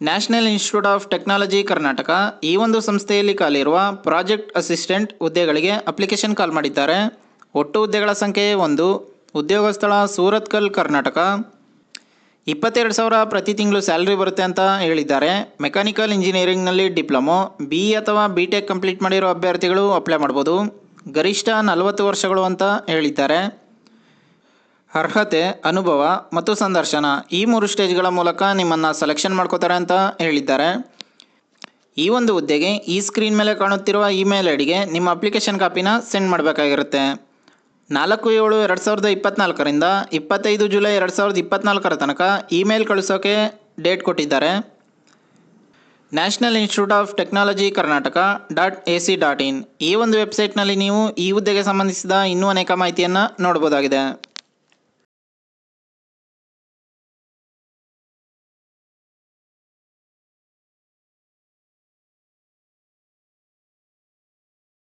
National Institute of Technology Karnataka ಈ ಒಂದು ಸಂಸ್ಥೆಯಲ್ಲಿ ಖಾಲಿರುವ ಪ್ರಾಜೆಕ್ಟ್ ಅಸಿಸ್ಟೆಂಟ್ ಹುದ್ದೆಗಳಿಗೆ ಅಪ್ಲಿಕೇಶನ್ ಕಾಲ್ ಮಾಡಿದ್ದಾರೆ. ಒಟ್ಟು ಹುದ್ದೆಗಳ ಸಂಖ್ಯೆ ಒಂದು. ಉದ್ಯೋಗ ಸ್ಥಳ ಸೂರತ್ಕಲ್, ಕರ್ನಾಟಕ. ಇಪ್ಪತ್ತೆರಡು ಸಾವಿರ ಪ್ರತಿ ತಿಂಗಳು ಸ್ಯಾಲ್ರಿ ಬರುತ್ತೆ ಅಂತ ಹೇಳಿದ್ದಾರೆ. ಮೆಕ್ಯಾನಿಕಲ್ ಇಂಜಿನಿಯರಿಂಗ್ನಲ್ಲಿ ಡಿಪ್ಲೊಮೊ, ಬಿ ಅಥವಾ ಬಿ ಟೆಕ್ ಕಂಪ್ಲೀಟ್ ಮಾಡಿರೋ ಅಭ್ಯರ್ಥಿಗಳು ಅಪ್ಲೈ ಮಾಡ್ಬೋದು. ಗರಿಷ್ಠ ನಲವತ್ತು ವರ್ಷಗಳು ಅಂತ ಹೇಳಿದ್ದಾರೆ. ಅರ್ಹತೆ, ಅನುಭವ ಮತ್ತು ಸಂದರ್ಶನ ಈ ಮೂರು ಸ್ಟೇಜ್ಗಳ ಮೂಲಕ ನಿಮ್ಮನ್ನು ಸೆಲೆಕ್ಷನ್ ಮಾಡ್ಕೋತಾರೆ ಅಂತ ಹೇಳಿದ್ದಾರೆ. ಈ ಒಂದು ಹುದ್ದೆಗೆ ಈ ಸ್ಕ್ರೀನ್ ಮೇಲೆ ಕಾಣುತ್ತಿರುವ ಇಮೇಲ್ ಐಡಿಗೆ ನಿಮ್ಮ ಅಪ್ಲಿಕೇಶನ್ ಕಾಪಿನ ಸೆಂಡ್ ಮಾಡಬೇಕಾಗಿರುತ್ತೆ. ನಾಲ್ಕು, ಏಳು, ಎರಡು ಸಾವಿರದ ಇಪ್ಪತ್ತ್ನಾಲ್ಕರಿಂದ ಇಪ್ಪತ್ತೈದು ಜುಲೈ ಎರಡು ಸಾವಿರದ ಇಪ್ಪತ್ತ್ನಾಲ್ಕರ ತನಕ ಇಮೇಲ್ ಕಳಿಸೋಕೆ ಡೇಟ್ ಕೊಟ್ಟಿದ್ದಾರೆ. National Institute of Technology Karnataka dot A C dot in ಈ ಒಂದು ವೆಬ್ಸೈಟ್ನಲ್ಲಿ ನೀವು ಈ ಹುದ್ದೆಗೆ ಸಂಬಂಧಿಸಿದ ಇನ್ನೂ ಅನೇಕ ಮಾಹಿತಿಯನ್ನು ನೋಡ್ಬೋದಾಗಿದೆ